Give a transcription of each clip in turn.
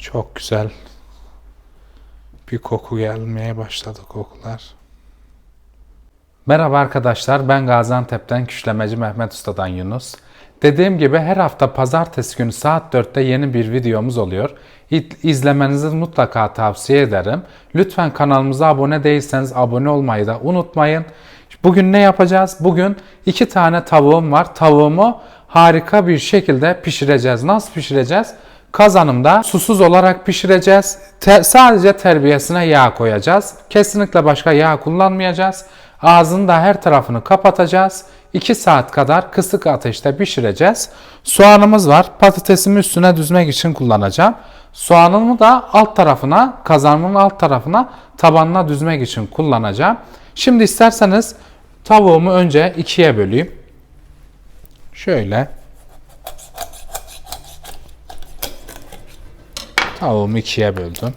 Çok güzel bir koku gelmeye başladı kokular. Merhaba arkadaşlar ben Gaziantep'ten Küşlemeci Mehmet Usta'dan Yunus. Dediğim gibi her hafta pazartesi günü saat 4'te yeni bir videomuz oluyor. İzlemenizi mutlaka tavsiye ederim. Lütfen kanalımıza abone değilseniz abone olmayı da unutmayın. Bugün ne yapacağız? Bugün iki tane tavuğum var. Tavuğumu harika bir şekilde pişireceğiz. Nasıl pişireceğiz? Kazanımda susuz olarak pişireceğiz. Te- sadece terbiyesine yağ koyacağız. Kesinlikle başka yağ kullanmayacağız. Ağzını da her tarafını kapatacağız. 2 saat kadar kısık ateşte pişireceğiz. Soğanımız var. Patatesimi üstüne düzmek için kullanacağım. Soğanımı da alt tarafına, kazanımın alt tarafına, tabanına düzmek için kullanacağım. Şimdi isterseniz tavuğumu önce ikiye böleyim. Şöyle. Tavuğumu ikiye böldüm.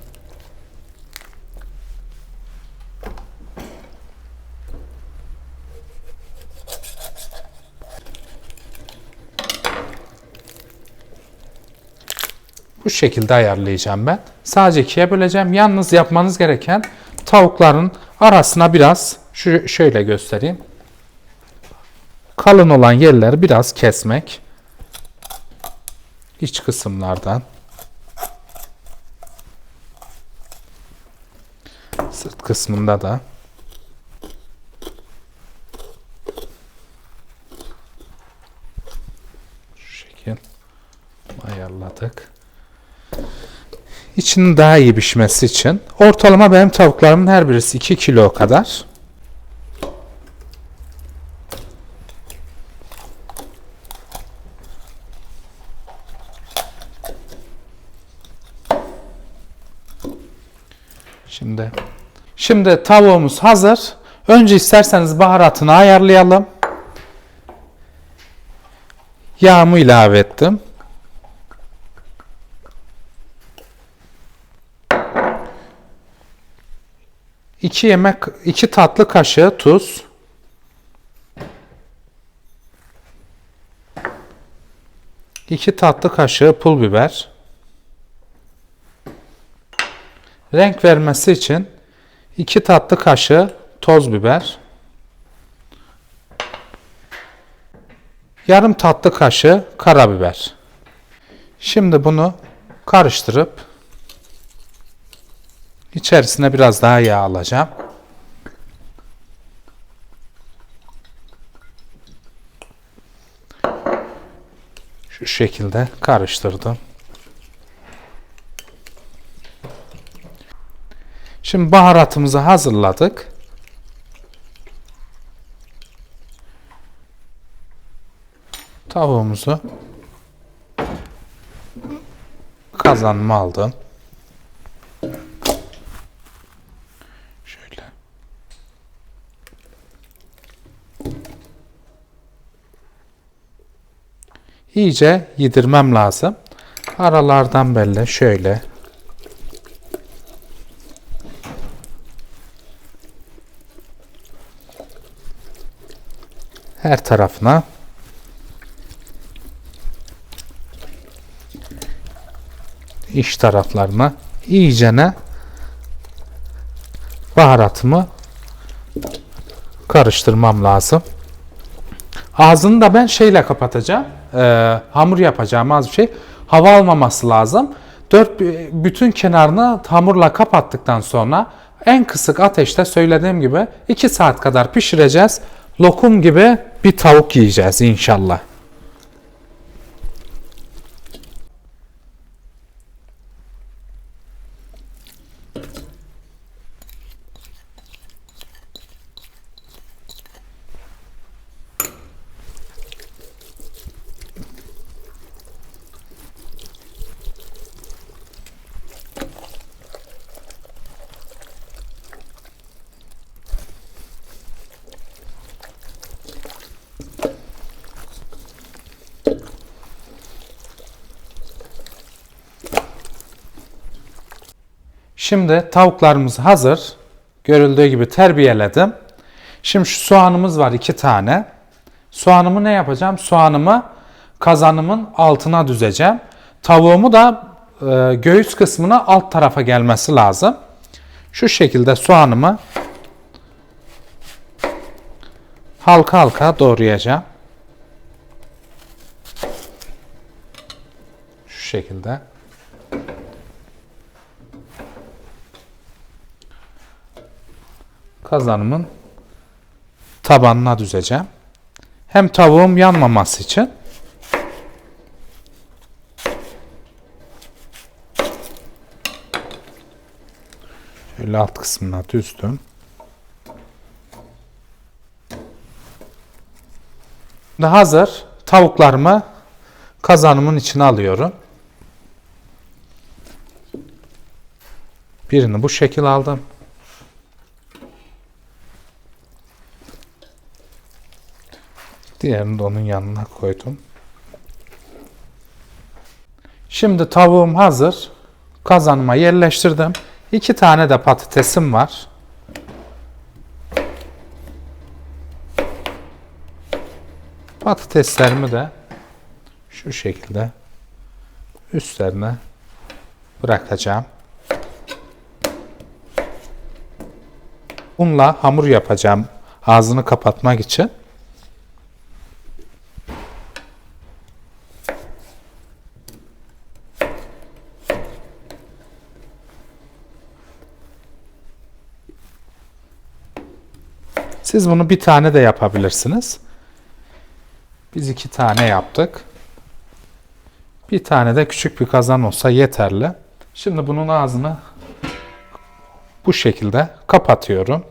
Bu şekilde ayarlayacağım ben. Sadece ikiye böleceğim. Yalnız yapmanız gereken tavukların arasına biraz şu şöyle göstereyim. Kalın olan yerleri biraz kesmek. İç kısımlardan. Sırt kısmında da. Şu şekil ayarladık. İçinin daha iyi pişmesi için ortalama benim tavuklarımın her birisi 2 kilo kadar. Şimdi Şimdi tavuğumuz hazır. Önce isterseniz baharatını ayarlayalım. Yağımı ilave ettim. İki yemek, iki tatlı kaşığı tuz. İki tatlı kaşığı pul biber. Renk vermesi için 2 tatlı kaşığı toz biber. Yarım tatlı kaşığı karabiber. Şimdi bunu karıştırıp içerisine biraz daha yağ alacağım. Şu şekilde karıştırdım. Şimdi baharatımızı hazırladık. Tavuğumuzu kazanma aldım. Şöyle. İyice yedirmem lazım. Aralardan belli şöyle her tarafına iç taraflarına iyicene baharatımı karıştırmam lazım. Ağzını da ben şeyle kapatacağım. Ee, hamur yapacağım az bir şey. Hava almaması lazım. Dört bütün kenarını hamurla kapattıktan sonra en kısık ateşte söylediğim gibi 2 saat kadar pişireceğiz. Lokum gibi bir tavuk yiyeceğiz inşallah. Şimdi tavuklarımız hazır. Görüldüğü gibi terbiyeledim. Şimdi şu soğanımız var iki tane. Soğanımı ne yapacağım? Soğanımı kazanımın altına düzeceğim. Tavuğumu da e, göğüs kısmına alt tarafa gelmesi lazım. Şu şekilde soğanımı halka halka doğrayacağım. Şu şekilde. Kazanımın tabanına düzeceğim. Hem tavuğum yanmaması için Şöyle alt kısmına düzdüm. Şimdi hazır tavuklarımı kazanımın içine alıyorum. Birini bu şekil aldım. Diğerini de onun yanına koydum. Şimdi tavuğum hazır. Kazanıma yerleştirdim. İki tane de patatesim var. Patateslerimi de şu şekilde üstlerine bırakacağım. Unla hamur yapacağım ağzını kapatmak için. Siz bunu bir tane de yapabilirsiniz. Biz iki tane yaptık. Bir tane de küçük bir kazan olsa yeterli. Şimdi bunun ağzını bu şekilde kapatıyorum.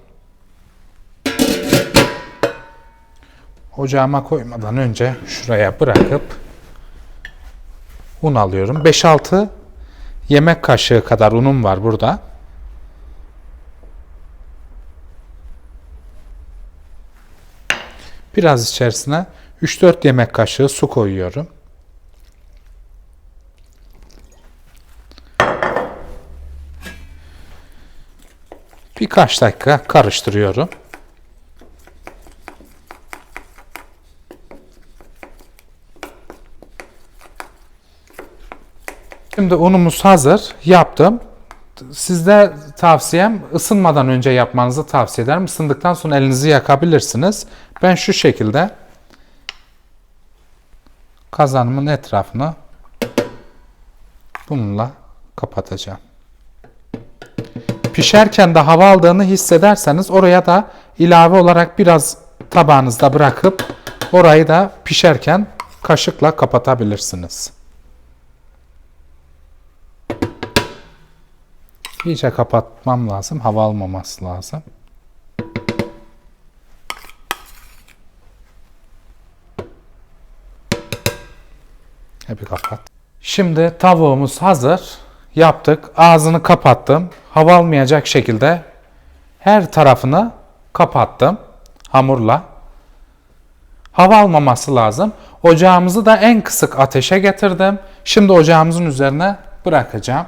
Ocağıma koymadan önce şuraya bırakıp un alıyorum. 5-6 yemek kaşığı kadar unum var burada. Biraz içerisine 3-4 yemek kaşığı su koyuyorum. Birkaç dakika karıştırıyorum. Şimdi unumuz hazır. Yaptım. Sizde tavsiyem ısınmadan önce yapmanızı tavsiye ederim. Isındıktan sonra elinizi yakabilirsiniz. Ben şu şekilde kazanımın etrafını bununla kapatacağım. Pişerken de hava aldığını hissederseniz oraya da ilave olarak biraz tabağınızda bırakıp orayı da pişerken kaşıkla kapatabilirsiniz. İyice kapatmam lazım. Hava almaması lazım. Hep kapat. Şimdi tavuğumuz hazır. Yaptık. Ağzını kapattım. Hava almayacak şekilde her tarafını kapattım hamurla. Hava almaması lazım. Ocağımızı da en kısık ateşe getirdim. Şimdi ocağımızın üzerine bırakacağım.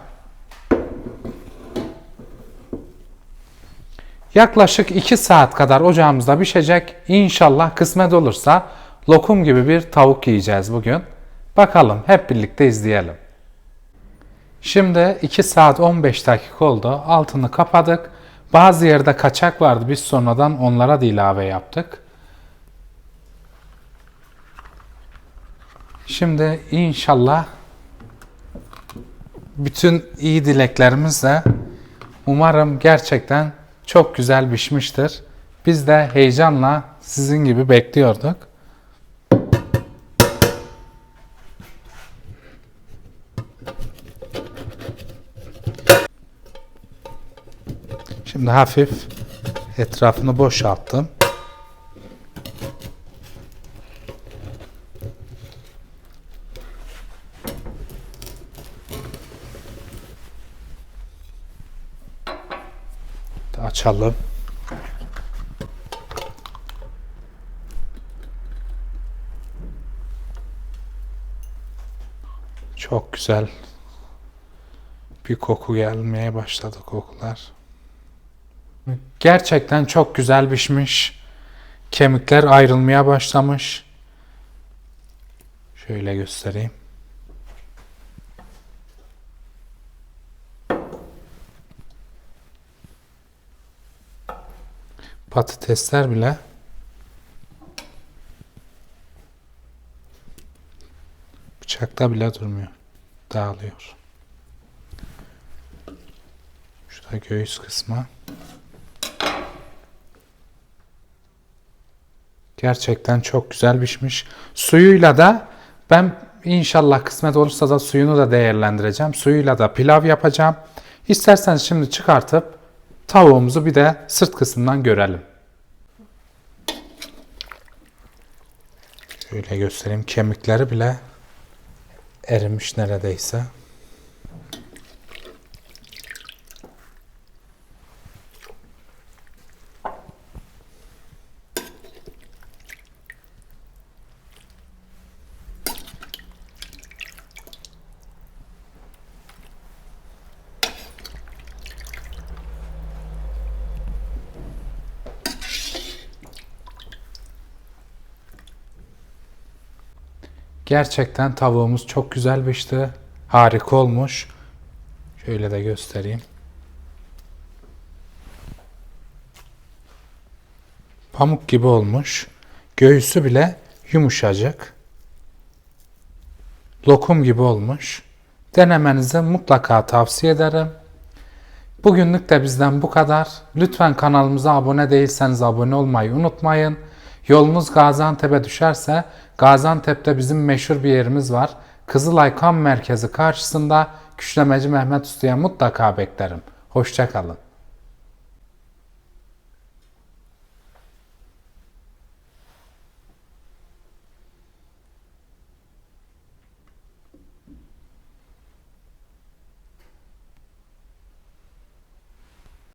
Yaklaşık 2 saat kadar ocağımızda pişecek. İnşallah kısmet olursa lokum gibi bir tavuk yiyeceğiz bugün. Bakalım hep birlikte izleyelim. Şimdi 2 saat 15 dakika oldu. Altını kapadık. Bazı yerde kaçak vardı. Biz sonradan onlara da ilave yaptık. Şimdi inşallah bütün iyi dileklerimizle umarım gerçekten çok güzel pişmiştir. Biz de heyecanla sizin gibi bekliyorduk. Şimdi hafif etrafını boşalttım. Açalım. Çok güzel bir koku gelmeye başladı kokular. Gerçekten çok güzel pişmiş. Kemikler ayrılmaya başlamış. Şöyle göstereyim. Patatesler bile bıçakta bile durmuyor. Dağılıyor. Şurada göğüs kısmı. Gerçekten çok güzel pişmiş. Suyuyla da ben inşallah kısmet olursa da suyunu da değerlendireceğim. Suyuyla da pilav yapacağım. İsterseniz şimdi çıkartıp tavuğumuzu bir de sırt kısmından görelim. Şöyle göstereyim. Kemikleri bile erimiş neredeyse. Gerçekten tavuğumuz çok güzel pişti. Harika olmuş. Şöyle de göstereyim. Pamuk gibi olmuş. Göğüsü bile yumuşacık. Lokum gibi olmuş. Denemenizi mutlaka tavsiye ederim. Bugünlük de bizden bu kadar. Lütfen kanalımıza abone değilseniz abone olmayı unutmayın. Yolunuz Gaziantep'e düşerse Gaziantep'te bizim meşhur bir yerimiz var. Kızılay Kan Merkezi karşısında Küşlemeci Mehmet Usta'ya mutlaka beklerim. Hoşçakalın.